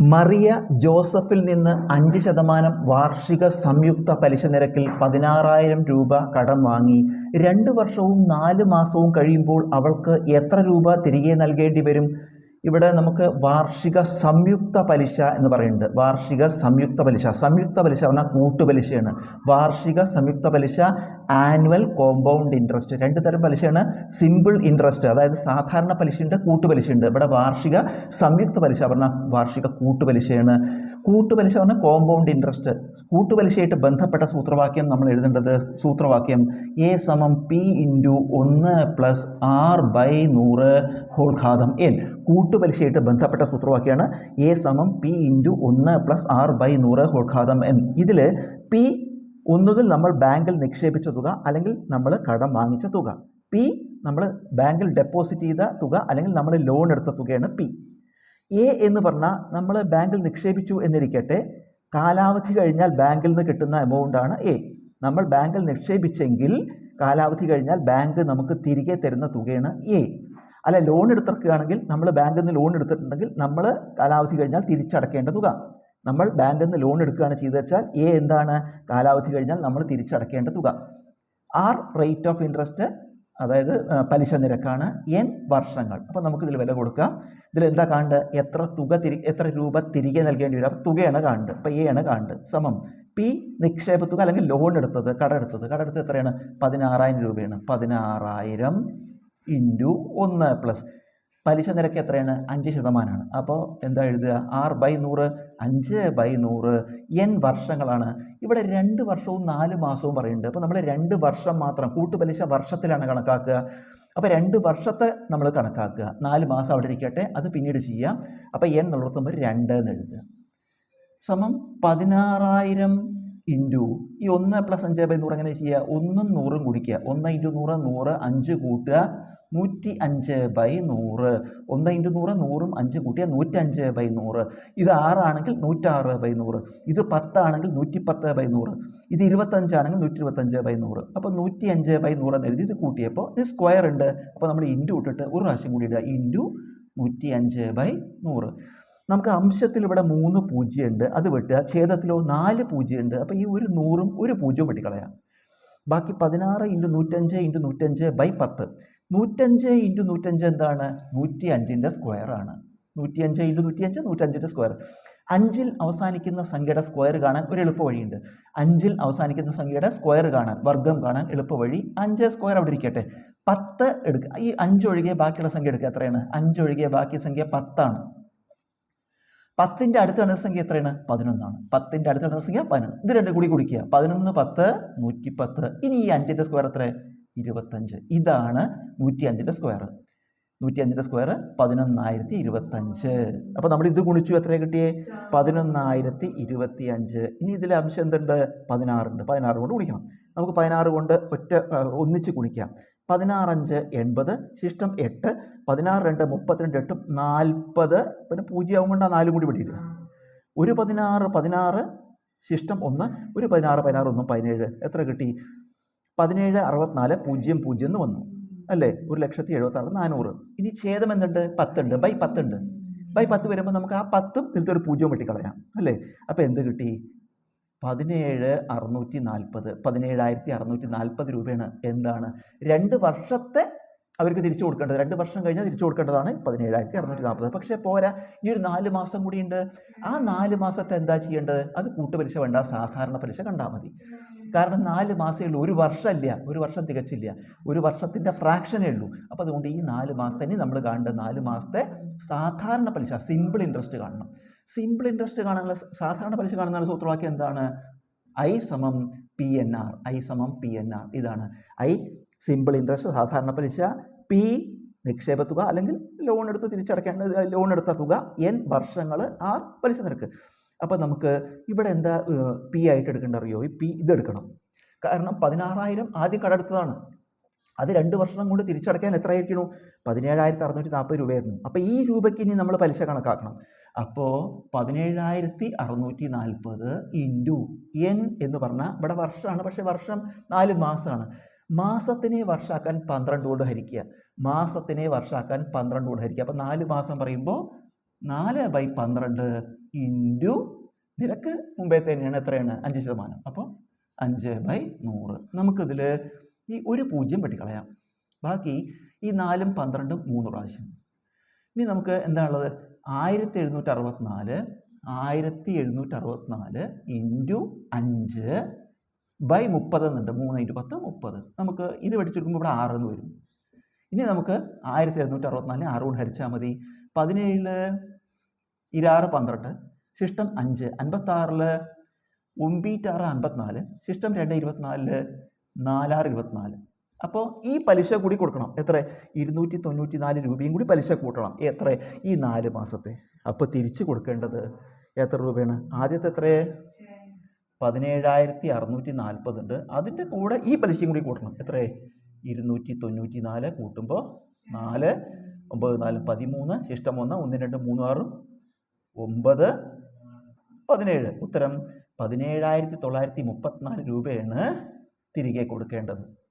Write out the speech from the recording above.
മറിയ ജോസഫിൽ നിന്ന് അഞ്ച് ശതമാനം വാർഷിക സംയുക്ത പലിശ നിരക്കിൽ പതിനാറായിരം രൂപ കടം വാങ്ങി. രണ്ട് വർഷവും നാല് മാസവും കഴിയുമ്പോൾ അവൾക്ക് എത്ര രൂപ തിരികെ നൽകേണ്ടി വരും? ഇവിടെ നമുക്ക് വാർഷിക സംയുക്ത പലിശ എന്ന് പറയുന്നുണ്ട്. വാർഷിക സംയുക്ത പലിശ. സംയുക്ത പലിശ പറഞ്ഞാൽ കൂട്ടുപലിശയാണ് വാർഷിക സംയുക്ത പലിശ ആനുവൽ കോമ്പൗണ്ട് ഇൻട്രസ്റ്റ്. രണ്ട് തരം പലിശയാണ്. സിമ്പിൾ ഇൻട്രസ്റ്റ് അതായത് സാധാരണ പലിശയുണ്ട് കൂട്ടുപലിശയുണ്ട് ഇവിടെ വാർഷിക സംയുക്ത പലിശ പറഞ്ഞാൽ വാർഷിക കൂട്ടുപലിശയാണ് കൂട്ടുപലിശ പറഞ്ഞാൽ കോമ്പൗണ്ട് ഇൻട്രസ്റ്റ് കൂട്ടുപലിശയായിട്ട് ബന്ധപ്പെട്ട സൂത്രവാക്യം നമ്മൾ എഴുതേണ്ടത് സൂത്രവാക്യം എ സമം പി ഇന്റു ഒന്ന് പ്ലസ് ആർ ബൈ നൂറ് ഹോൾ ഘാതം എൻ കൂട്ടുപലിശയായിട്ട് ബന്ധപ്പെട്ട സൂത്രവാക്യമാണ് എ സമം പി ഇന്റു ഒന്ന് പ്ലസ് ആർ ബൈ നൂറ് ഹോൾ ഘാതം എൻ ഇതിൽ പി ഒന്നുകിൽ നമ്മൾ ബാങ്കിൽ നിക്ഷേപിച്ച തുക അല്ലെങ്കിൽ നമ്മൾ കടം വാങ്ങിച്ച തുക. പി നമ്മൾ ബാങ്കിൽ ഡെപ്പോസിറ്റ് ചെയ്ത തുക അല്ലെങ്കിൽ നമ്മൾ ലോൺ എടുത്ത തുകയാണ് പി എ എന്ന് പറഞ്ഞാൽ നമ്മൾ ബാങ്കിൽ നിക്ഷേപിച്ചു എന്നിരിക്കട്ടെ കാലാവധി കഴിഞ്ഞാൽ ബാങ്കിൽ നിന്ന് കിട്ടുന്ന എമൗണ്ടാണ് എ നമ്മൾ ബാങ്കിൽ നിക്ഷേപിച്ചെങ്കിൽ കാലാവധി കഴിഞ്ഞാൽ ബാങ്ക് നമുക്ക് തിരികെ തരുന്ന തുകയാണ് എ അല്ല ലോൺ എടുത്തിരിക്കുകയാണെങ്കിൽ നമ്മൾ ബാങ്കിൽ നിന്ന് ലോൺ എടുത്തിട്ടുണ്ടെങ്കിൽ നമ്മൾ കാലാവധി കഴിഞ്ഞാൽ തിരിച്ചടക്കേണ്ട തുക. നമ്മൾ ബാങ്കിൽ നിന്ന് ലോൺ എടുക്കുകയാണ് ചെയ്തു വെച്ചാൽ എ എന്താണ്? കാലാവധി കഴിഞ്ഞാൽ നമ്മൾ തിരിച്ചടക്കേണ്ട തുക. ആർ റേറ്റ് ഓഫ് ഇൻട്രസ്റ്റ് അതായത് പലിശ നിരക്കാണ് എൻ വർഷങ്ങൾ. അപ്പോൾ നമുക്കിതിൽ വില കൊടുക്കാം. ഇതിൽ എന്താ കാണേണ്ടത് എത്ര തുക തിരി എത്ര രൂപ തിരികെ നൽകേണ്ടി വരും? അപ്പോൾ തുകയാണ് കാണേണ്ടത് അപ്പോൾ എ ആണ് കാണേണ്ടത് സമം പി നിക്ഷേപ തുക അല്ലെങ്കിൽ ലോൺ എടുത്തത് കട എടുത്തത്. കട എടുത്തത് എത്രയാണ്? പതിനാറായിരം രൂപയാണ്. പതിനാറായിരം ഇന്റു ഒന്ന് പ്ലസ് പലിശ നിരക്ക് എത്രയാണ്? അഞ്ച് ശതമാനമാണ്. അപ്പോൾ എന്താ എഴുതുക? ആറ് ബൈ നൂറ് അഞ്ച് ബൈ നൂറ് എൻ വർഷങ്ങളാണ്. ഇവിടെ രണ്ട് വർഷവും നാല് മാസവും പറയുന്നുണ്ട്. അപ്പോൾ നമ്മൾ രണ്ട് വർഷം മാത്രം കൂട്ടുപലിശ വർഷത്തിലാണ് കണക്കാക്കുക. അപ്പോൾ രണ്ട് വർഷത്തെ നമ്മൾ കണക്കാക്കുക. നാല് മാസം അവിടെ ഇരിക്കട്ടെ അത് പിന്നീട് ചെയ്യാം. അപ്പോൾ എൻ നിലർത്തുമ്പോൾ രണ്ട് എന്ന് എഴുതുക. സമം പതിനാറായിരം ഇന്റു ഈ ഒന്ന് പ്ലസ് അഞ്ച് ബൈ നൂറ് എങ്ങനെ ചെയ്യുക? ഒന്നും നൂറും കുടിക്കുക ഒന്ന് ഇന്റു നൂറ് നൂറ് അഞ്ച് കൂട്ടുക. നൂറ്റി അഞ്ച് ബൈ നൂറ്. ഒന്ന് ഇന്റു നൂറ് നൂറും അഞ്ച് കൂട്ടിയാൽ നൂറ്റഞ്ച് ബൈ നൂറ്. ഇത് ആറാണെങ്കിൽ നൂറ്റാറ് ബൈ നൂറ്. ഇത് പത്താണെങ്കിൽ നൂറ്റി പത്ത് ബൈ നൂറ്. ഇത് ഇരുപത്തഞ്ചാണെങ്കിൽ നൂറ്റി ഇരുപത്തഞ്ച് ബൈ നൂറ്. അപ്പോൾ നൂറ്റി അഞ്ച് ബൈ നൂറ് എന്ന് എഴുതി ഇത് കൂട്ടിയപ്പോൾ ഇത് സ്ക്വയർ ഉണ്ട്. അപ്പോൾ നമ്മൾ ഇന്റു ഇട്ടിട്ട് ഒരു പ്രാവശ്യം കൂടി ഇടുക. ഇന്റു നൂറ്റി അഞ്ച് ബൈ നൂറ്. നമുക്ക് അംശത്തിൽ ഇവിടെ മൂന്ന് പൂജ്യം ഉണ്ട്. അത് വെട്ടുക. ഛേദത്തിലോ നാല് പൂജ്യം ഉണ്ട്. അപ്പോൾ ഈ ഒരു നൂറും ഒരു പൂജ്യവും വെട്ടിക്കളയാം. ബാക്കി പതിനാറ് ഇന്റു നൂറ്റഞ്ച് ഇന്റു നൂറ്റഞ്ച് ബൈ പത്ത്. നൂറ്റഞ്ച് ഇന്റു നൂറ്റഞ്ച് എന്താണ്? നൂറ്റി അഞ്ചിന്റെ സ്ക്വയർ ആണ്. നൂറ്റിയഞ്ച് ഇന്റു നൂറ്റിയഞ്ച് നൂറ്റഞ്ചിന്റെ സ്ക്വയർ. അഞ്ചിൽ അവസാനിക്കുന്ന സംഖ്യയുടെ സ്ക്വയർ കാണാൻ ഒരു എളുപ്പ വഴിയുണ്ട് അഞ്ചിൽ അവസാനിക്കുന്ന സംഖ്യയുടെ സ്ക്വയർ കാണാൻ വർഗം കാണാൻ എളുപ്പ വഴി അഞ്ച് സ്ക്വയർ അവിടെ ഇരിക്കട്ടെ. പത്ത് എടുക്കുക ഈ അഞ്ച് ഒഴികെ ബാക്കിയുള്ള സംഖ്യ എടുക്കുക എത്രയാണ്? അഞ്ച് ഒഴികെ ബാക്കി സംഖ്യ പത്താണ്. പത്തിന്റെ അടുത്ത സംഖ്യ എത്രയാണ്? പതിനൊന്നാണ്. പത്തിന്റെ അടുത്ത സംഖ്യ പതിനൊന്ന്. ഇത് രണ്ടും കൂടി കുടിക്കുക പതിനൊന്ന് പത്ത് നൂറ്റി പത്ത് ഇനി ഈ അഞ്ചിന്റെ സ്ക്വയർ എത്ര ഇരുപത്തഞ്ച്. ഇതാണ് നൂറ്റി അഞ്ചിന്റെ സ്ക്വയർ നൂറ്റി അഞ്ചിന്റെ സ്ക്വയർ പതിനൊന്നായിരത്തി ഇരുപത്തഞ്ച് അപ്പോൾ നമ്മൾ ഇത് ഗുണിച്ചു എത്ര കിട്ടിയേ? പതിനൊന്നായിരത്തി ഇരുപത്തി അഞ്ച് ഇനി ഇതിലെ അംശം എന്തുണ്ട്? പതിനാറുണ്ട്. പതിനാറ് കൊണ്ട് ഗുണിക്കണം. നമുക്ക് പതിനാറ് കൊണ്ട് ഒറ്റ ഒന്നിച്ച് ഗുണിക്കാം. പതിനാറഞ്ച് എൺപത് ശിഷ്ടം എട്ട്. പതിനാറ് രണ്ട് മുപ്പത്തിരണ്ട് എട്ടും നാൽപ്പത്. പിന്നെ പൂജ്യം കൊണ്ട് ആ നാലും കൂടി വിട്ടിട്ട് ഒരു പതിനാറ് പതിനാറ് ശിഷ്ടം ഒന്ന്. ഒരു പതിനാറ് പതിനാറ് ഒന്നും പതിനേഴ്. എത്ര കിട്ടി? പതിനേഴ് അറുപത്തിനാല് പൂജ്യം പൂജ്യം എന്ന് വന്നു. അല്ലേ? ഒരു ലക്ഷത്തി എഴുപത്താറ് നാനൂറ്. ഇനി ഛേദം എന്തുണ്ട്? പത്തുണ്ട്. ബൈ പത്തുണ്ട്. ബൈ പത്ത് വരുമ്പോൾ നമുക്ക് ആ പത്തും ഇതിലത്തെ ഒരു പൂജ്യവും വെട്ടിക്കളയാം. അല്ലേ? അപ്പോൾ എന്ത് കിട്ടി? പതിനേഴ് അറുന്നൂറ്റി നാൽപ്പത്. പതിനേഴായിരത്തി അറുന്നൂറ്റി നാൽപ്പത് രൂപയാണ്. എന്താണ്? രണ്ട് വർഷത്തെ അവർക്ക് തിരിച്ചു കൊടുക്കേണ്ടത്. രണ്ട് വർഷം കഴിഞ്ഞാൽ തിരിച്ചു കൊടുക്കേണ്ടതാണ് പതിനേഴായിരത്തി അറുന്നൂറ്റി നാൽപ്പത്. പക്ഷേ പോരാ ഈ ഒരു നാല് മാസം കൂടിയുണ്ട്. ആ നാല് മാസത്തെ എന്താ ചെയ്യേണ്ടത്? അത് കൂട്ടുപലിശ വേണ്ട സാധാരണ പലിശ കണ്ടാൽ മതി. കാരണം നാല് മാസമേ ഉള്ളൂ. ഒരു വർഷമല്ല. ഒരു വർഷം തികച്ചില്ല. ഒരു വർഷത്തിന്റെ ഫ്രാക്ഷനേ ഉള്ളൂ. അപ്പോൾ അതുകൊണ്ട് ഈ നാല് മാസത്തെ നമ്മൾ കാണേണ്ടത് നാല് മാസത്തെ സാധാരണ പലിശ സിമ്പിൾ ഇൻട്രസ്റ്റ് കാണണം. സിമ്പിൾ ഇൻട്രസ്റ്റ് കാണാനുള്ള സാധാരണ പലിശ കാണുന്ന സൂത്രവാക്യം എന്താണ്? ഐ സമം പി എൻ ആർ ഐ സമം പി എൻ ആർ ഇതാണ്. ഐ സിമ്പിൾ ഇൻട്രസ്റ്റ് സാധാരണ പലിശ പി നിക്ഷേപ തുക അല്ലെങ്കിൽ ലോൺ എടുത്ത് തിരിച്ചടയ്ക്കേണ്ട ലോൺ എടുത്ത തുക എൻ വർഷങ്ങൾ ആർ പലിശ നിരക്ക്. അപ്പോൾ നമുക്ക് ഇവിടെ എന്താ പി ആയിട്ട് എടുക്കേണ്ട അറിയോ? ഈ പി ഇതെടുക്കണം കാരണം പതിനാറായിരം ആദ്യം കടമെടുത്തതാണ് അത് രണ്ട് വർഷം കൊണ്ട് തിരിച്ചടയ്ക്കാൻ എത്രയായിരിക്കണു? പതിനേഴായിരത്തി അറുന്നൂറ്റി നാൽപ്പത് രൂപയായിരുന്നു. അപ്പോൾ ഈ രൂപയ്ക്ക് ഇനി നമ്മൾ പലിശ കണക്കാക്കണം. അപ്പോൾ പതിനേഴായിരത്തി അറുന്നൂറ്റി നാൽപ്പത് ഇന്റു എൻ എന്ന് പറഞ്ഞാൽ ഇവിടെ വർഷമാണ്. പക്ഷേ വർഷം നാല് മാസമാണ്. മാസത്തിനെ വർഷാക്കാൻ പന്ത്രണ്ട് കൊണ്ട് ഹരിക്കുക. മാസത്തിനെ വർഷാക്കാൻ പന്ത്രണ്ട് കൊണ്ട് ഹരിക്കുക. അപ്പോൾ നാല് മാസം പറയുമ്പോൾ നാല് ബൈ പന്ത്രണ്ട് ഇന്റു നിരക്ക് മുമ്പേ തന്നെയാണ് എത്രയാണ്? അഞ്ച് ശതമാനം. അപ്പോൾ അഞ്ച് ബൈ നൂറ്. നമുക്കിതിൽ ഈ ഒരു പൂജ്യം വെട്ടിക്കളയാം. ബാക്കി ഈ നാലും പന്ത്രണ്ടും മൂന്ന് പ്രാവശ്യം. ഇനി നമുക്ക് എന്താണുള്ളത്? ആയിരത്തി എഴുന്നൂറ്റി അറുപത്തിനാല് ആയിരത്തി എഴുന്നൂറ്റി അറുപത്തിനാല് ഇന്റു അഞ്ച് ബൈ മുപ്പത് എന്നുണ്ട്. മൂന്ന് ഇന്റു പത്ത് മുപ്പത്. നമുക്ക് ഇത് പഠിച്ചെടുക്കുമ്പോൾ ഇവിടെ ആറ് എന്ന് വരും. ഇനി നമുക്ക് ആയിരത്തി എഴുന്നൂറ്റി അറുപത്തിനാലിന് ആറ് കൊണ്ട് ഹരിച്ചാൽ മതി. പതിനേഴിൽ ഇരാറ് പന്ത്രണ്ട്. ശിഷ്ടം അഞ്ച്. അൻപത്താറിൽ ഒമ്പീറ്റാറ് അൻപത്തിനാല്. ശിഷ്ടം രണ്ട് ഇരുപത്തിനാലിൽ നാലാറ് ഇരുപത്തിനാല്. അപ്പോൾ ഈ പലിശ കൂടി കൊടുക്കണം. എത്ര? ഇരുന്നൂറ്റി തൊണ്ണൂറ്റി നാല് രൂപയും കൂടി പലിശ കൂട്ടണം. എത്ര? ഈ നാല് മാസത്തെ. അപ്പോൾ തിരിച്ച് കൊടുക്കേണ്ടത് എത്ര രൂപയാണ്? ആദ്യത്തെ എത്രയേ പതിനേഴായിരത്തി അറുന്നൂറ്റി നാൽപ്പത് ഉണ്ട് അതിന്റെ കൂടെ ഈ പലിശയും കൂടി കൂട്ടണം. എത്രയേ ഇരുന്നൂറ്റി തൊണ്ണൂറ്റി നാല് കൂട്ടുമ്പോൾ നാല് ഒമ്പത് നാല് പതിമൂന്ന് ശിഷ്ടം ഒന്ന് ഒന്ന് രണ്ട് മൂന്ന് ആറും ഒമ്പത് പതിനേഴ്. ഉത്തരം പതിനേഴായിരത്തി തൊള്ളായിരത്തി മുപ്പത്തിനാല് രൂപയാണ് തിരികെ കൊടുക്കേണ്ടത്.